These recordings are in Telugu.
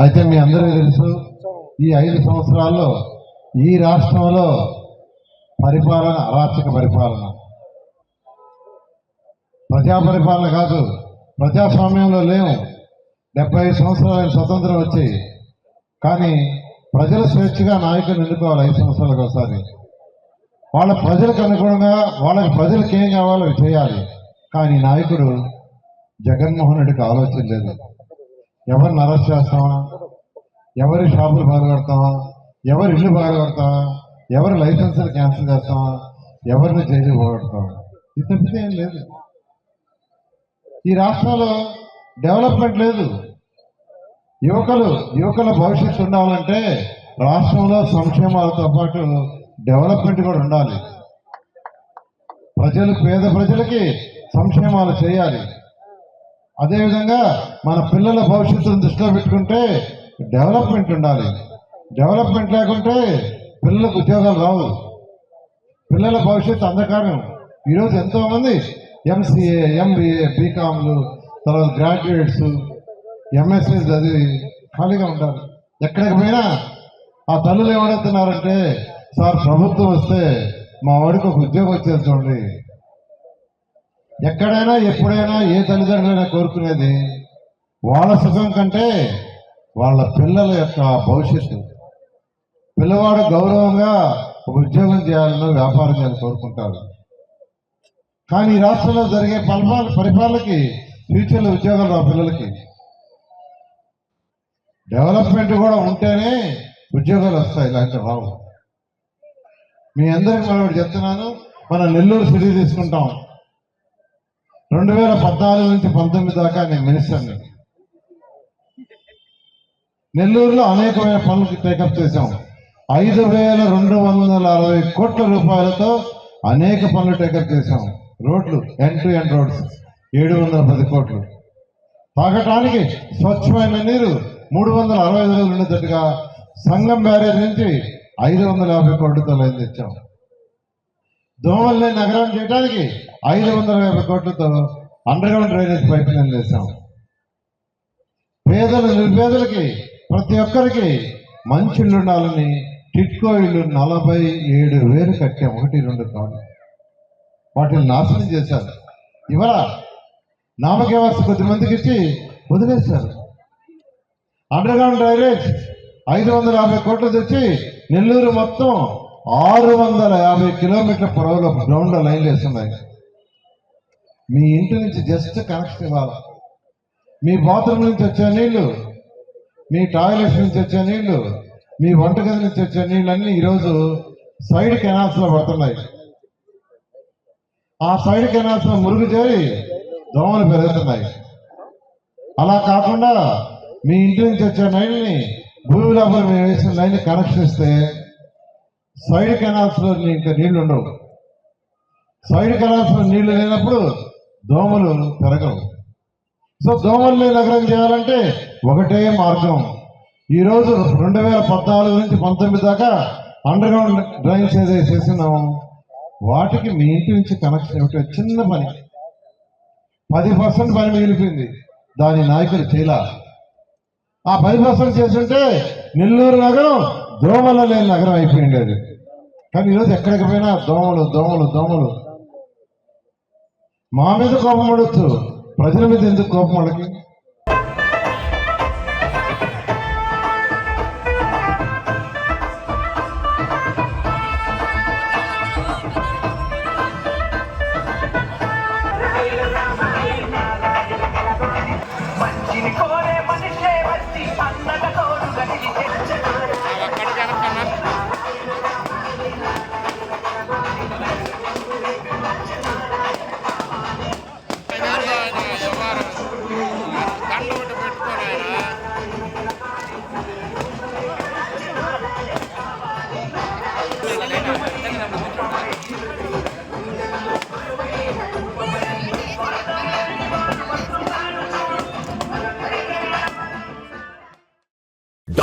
అయితే మీ అందరికీ తెలుసు ఈ ఐదు సంవత్సరాల్లో ఈ రాష్ట్రంలో పరిపాలన అరాచక పరిపాలన. ప్రజా పరిపాలన కాదు ప్రజాస్వామ్యంలో లేవు. డెబ్బై సంవత్సరాలు స్వతంత్రం వచ్చి కానీ ప్రజలు స్వేచ్ఛగా నాయకులు ఎన్నుకోవాలి ఐదు సంవత్సరాలకు ఒకసారి. వాళ్ళ ప్రజలకు అనుగుణంగా వాళ్ళకి ప్రజలకు ఏం కావాలో చేయాలి. కానీ నాయకుడు జగన్మోహన్ రెడ్డికి ఆలోచన లేదు. ఎవరిని అరెస్ట్ చేస్తావా? ఎవరి షాపులు బాధపడతామా ఎవరి ఇల్లు బాధపడతామా ఎవరి లైసెన్సులు క్యాన్సిల్ చేస్తావా? ఎవరిని జైలు పోగొడతావా? ఇది తప్పితే ఏం లేదు. ఈ రాష్ట్రంలో డెవలప్మెంట్ లేదు. యువకులు యువకుల భవిష్యత్తు ఉండాలంటే రాష్ట్రంలో సంక్షేమాలతో పాటు డెవలప్మెంట్ కూడా ఉండాలి. ప్రజలు పేద ప్రజలకి సంక్షేమాలు చేయాలి. అదేవిధంగా మన పిల్లల భవిష్యత్తును దృష్టిలో పెట్టుకుంటే డెవలప్మెంట్ ఉండాలి. డెవలప్మెంట్ లేకుంటే పిల్లలకు ఉద్యోగాలు రావు. పిల్లల భవిష్యత్తు అంధకారం. ఈరోజు ఎంతోమంది ఎంసీఏ ఎంబీఏ బీకామ్లు తర్వాత గ్రాడ్యుయేట్స్ ఎంఎస్సీ చదివి ఖాళీగా ఉంటారు ఎక్కడికి పోయినా ఆ తల్లులు ఏమడుగుతున్నారంటే సార్ ప్రభుత్వం వస్తే మా వాడికి ఒక ఉద్యోగం వచ్చేది చూడండి. ఎక్కడైనా ఎప్పుడైనా ఏ తల్లిదండ్రులైనా కోరుకునేది వాళ్ళ సుఖం కంటే వాళ్ళ పిల్లల యొక్క భవిష్యత్తు. పిల్లవాడు గౌరవంగా ఒక ఉద్యోగం చేయాలని వ్యాపారం చేయాలని కోరుకుంటారు. కానీ ఈ రాష్ట్రంలో జరిగే పరిపాలన పరిపాలనకి ఫ్యూచర్లో ఉద్యోగాలు ఆ పిల్లలకి. డెవలప్మెంట్ కూడా ఉంటేనే ఉద్యోగాలు వస్తాయి ఇలాంటి రావు మీ అందరికి మనం చెప్తున్నాను మన నెల్లూరు సిటీ తీసుకుంటాం. రెండు వేల పద్నాలుగు నుంచి పంతొమ్మిది దాకా నేను మినిస్టర్ని. నెల్లూరులో అనేకమైన పనులు టేకప్ చేశాం. ఐదు వేల రెండు వందల అరవై కోట్ల రూపాయలతో అనేక పనులు టేకప్ చేశాం. రోడ్లు ఎండ్ టు ఎండ్ రోడ్స్ ఏడు వందల పది కోట్లు. తాగటానికి స్వచ్ఛమైన నీరు మూడు వందల అరవై ఐదు రోజులు ఉండేటట్టుగా సంఘం బ్యారేజ్ నుంచి ఐదు వందల యాభై కోట్ల లైన్ తెచ్చాం. దోమల్ని నగరం చేయడానికి ఐదు వందల యాభై కోట్లతో underground drainage pipeline వేసాం పేదలు నిర్పేదలకి ప్రతి ఒక్కరికి మంచి ఇల్లు ఉండాలని టిట్కో ఇల్లు నలభై ఏడు వేలు కట్టాం. ఒకటి రెండు కాదు. వాటిని నాశనం చేశారు. ఇవాళ నామకేవాసి కొద్ది మందికి ఇచ్చి వదిలేశారు అండర్ గ్రౌండ్ డ్రైనేజ్ ఐదు వందల యాభై కోట్లు తెచ్చి నెల్లూరు మొత్తం ఆరు వందల యాభై కిలోమీటర్ల పొడవులో గ్రౌండ్ లైన్లు వేస్తున్నాయి. మీ ఇంటి నుంచి జస్ట్ కనెక్షన్ ఇవ్వాలి. మీ బాత్రూమ్ నుంచి వచ్చే నీళ్ళు మీ టాయిలెట్స్ నుంచి వచ్చే నీళ్ళు మీ వంటగది నుంచి వచ్చే నీళ్ళన్నీ ఈరోజు సైడ్ కెనాల్స్లో పడుతున్నాయి. ఆ సైడ్ కెనాల్స్లో మురుగు చేరి దోమలు పెరుగుతున్నాయి. అలా కాకుండా మీ ఇంటి నుంచి వచ్చే లైన్ని భూమి లోపల మేము వేసిన లైన్ కనెక్షన్ ఇస్తే సైడ్ కెనాల్స్లో ఇంకా నీళ్ళు ఉండవు. సైడ్ కెనాల్స్లో నీళ్ళు లేనప్పుడు దోమలు పెరగవు. సో దోమలు లేని నగరం చేయాలంటే ఒకటే మార్గం. ఈరోజు రెండు వేల పద్నాలుగు నుంచి పంతొమ్మిది దాకా అండర్ గ్రౌండ్ డ్రైన్స్ ఏదైతే చేస్తున్నాము వాటికి మీ ఇంటి నుంచి కనెక్షన్ ఒకటి చిన్న పని. పది పర్సెంట్ పని మిగిలిపోయింది. దాని నాయకులు చేయలా ఆ పది పర్సెంట్ చేస్తుంటే నెల్లూరు నగరం దోమల లేని నగరం అయిపోయింది అది కానీ ఈరోజు ఎక్కడికి పోయినా దోమలు దోమలు దోమలు. మా మీద కోపం పడవచ్చు ప్రజల మీద ఎందుకు కోపం వాళ్ళకి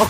I'll